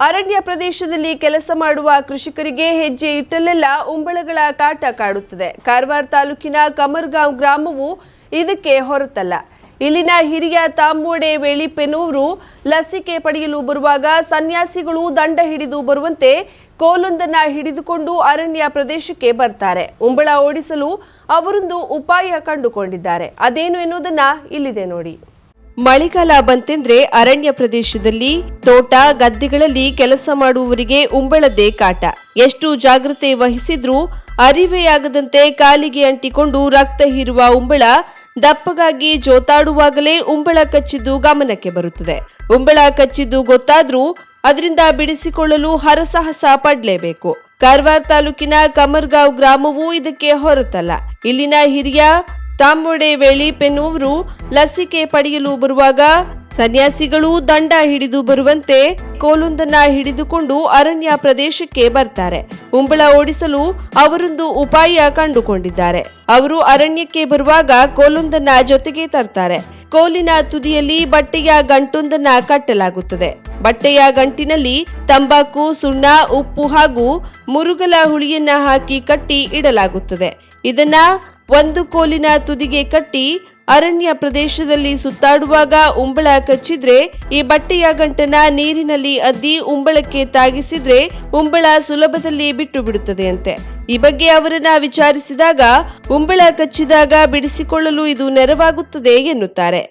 ಅರಣ್ಯ ಪ್ರದೇಶದಲ್ಲಿ ಕೆಲಸ ಮಾಡುವ ಕೃಷಿಕರಿಗೆ ಹೆಜ್ಜೆ ಇಟ್ಟಲ್ಲೆಲ್ಲ ಉಂಬಳಗಳ ಕಾಟ ಕಾಡುತ್ತದೆ. ಕಾರವಾರ ತಾಲೂಕಿನ ಕಮರ್ಗಾಂವ್ ಗ್ರಾಮವು ಇದಕ್ಕೆ ಹೊರತಲ್ಲ. ಇಲ್ಲಿನ ಹಿರಿಯ ತಾಮೋಡೆ ವೇಳಿಪೆನೂರು ಲಸಿಕೆ ಪಡೆಯಲು ಬರುವಾಗ ಸನ್ಯಾಸಿಗಳು ದಂಡ ಹಿಡಿದು ಬರುವಂತೆ ಕೋಲೊಂದನ್ನ ಹಿಡಿದುಕೊಂಡು ಅರಣ್ಯ ಪ್ರದೇಶಕ್ಕೆ ಬರ್ತಾರೆ. ಉಂಬಳ ಓಡಿಸಲು ಅವರೊಂದು ಉಪಾಯ ಕಂಡುಕೊಂಡಿದ್ದಾರೆ. ಅದೇನು ಎನ್ನುವುದನ್ನ ಇಲ್ಲಿದೆ ನೋಡಿ. ಮಳೆಗಾಲ ಬಂತೆಂದ್ರೆ ಅರಣ್ಯ ಪ್ರದೇಶದಲ್ಲಿ ತೋಟ, ಗದ್ದೆಗಳಲ್ಲಿ ಕೆಲಸ ಮಾಡುವವರಿಗೆ ಉಂಬಳದೆ ಕಾಟ. ಎಷ್ಟು ಜಾಗ್ರತೆ ವಹಿಸಿದ್ರೂ ಅರಿವೆಯಾಗದಂತೆ ಕಾಲಿಗೆ ಅಂಟಿಕೊಂಡು ರಕ್ತ ಹೀರುವ ಉಂಬಳ ದಪ್ಪಗಾಗಿ ಜೋತಾಡುವಾಗಲೇ ಉಂಬಳ ಕಚ್ಚಿದ್ದು ಗಮನಕ್ಕೆ ಬರುತ್ತದೆ. ಉಂಬಳ ಕಚ್ಚಿದ್ದು ಗೊತ್ತಾದ್ರೂ ಅದರಿಂದ ಬಿಡಿಸಿಕೊಳ್ಳಲು ಹರಸಾಹಸ ಪಡಲೇಬೇಕು. ಕಾರವಾರ ತಾಲೂಕಿನ ಕಮರ್ಗಾಂವ್ ಗ್ರಾಮವೂ ಇದಕ್ಕೆ ಹೊರತಲ್ಲ. ಇಲ್ಲಿನ ಹಿರಿಯ ತಾಮೊಡೆ ವೇಳಿ ಪೆನ್ನುವರು ಲಸಿಕೆ ಪಡೆಯಲು ಬರುವಾಗ ಸನ್ಯಾಸಿಗಳು ದಂಡ ಹಿಡಿದು ಬರುವಂತೆ ಕೋಲೊಂದನ್ನ ಹಿಡಿದುಕೊಂಡು ಅರಣ್ಯ ಪ್ರದೇಶಕ್ಕೆ ಬರ್ತಾರೆ. ಉಂಬಳ ಓಡಿಸಲು ಅವರೊಂದು ಉಪಾಯ ಕಂಡುಕೊಂಡಿದ್ದಾರೆ. ಅವರು ಅರಣ್ಯಕ್ಕೆ ಬರುವಾಗ ಕೋಲೊಂದನ್ನ ಜೊತೆಗೆ ತರ್ತಾರೆ. ಕೋಲಿನ ತುದಿಯಲ್ಲಿ ಬಟ್ಟೆಯ ಗಂಟೊಂದನ್ನ ಕಟ್ಟಲಾಗುತ್ತದೆ. ಬಟ್ಟೆಯ ಗಂಟಿನಲ್ಲಿ ತಂಬಾಕು, ಸುಣ್ಣ, ಉಪ್ಪು ಹಾಗೂ ಮುರುಗಲ ಹುಳಿಯನ್ನ ಹಾಕಿ ಕಟ್ಟಿ ಇಡಲಾಗುತ್ತದೆ. ಇದನ್ನ ಒಂದು ಕೋಲಿನ ತುದಿಗೆ ಕಟ್ಟಿ ಅರಣ್ಯ ಪ್ರದೇಶದಲ್ಲಿ ಸುತ್ತಾಡುವಾಗ ಉಂಬಳ ಕಚ್ಚಿದ್ರೆ ಈ ಬಟ್ಟೆಯ ಗಂಟನ ನೀರಿನಲ್ಲಿ ಅದ್ದಿ ಉಂಬಳಕ್ಕೆ ತಾಗಿಸಿದ್ರೆ ಉಂಬಳ ಸುಲಭದಲ್ಲಿ ಬಿಟ್ಟು ಬಿಡುತ್ತದೆ ಅಂತೆ ಈ ಬಗ್ಗೆ ಅವರನ್ನ ವಿಚಾರಿಸಿದಾಗ ಉಂಬಳ ಕಚ್ಚಿದಾಗ ಬಿಡಿಸಿಕೊಳ್ಳಲು ಇದು ನೆರವಾಗುತ್ತದೆ ಎನ್ನುತ್ತಾರೆ.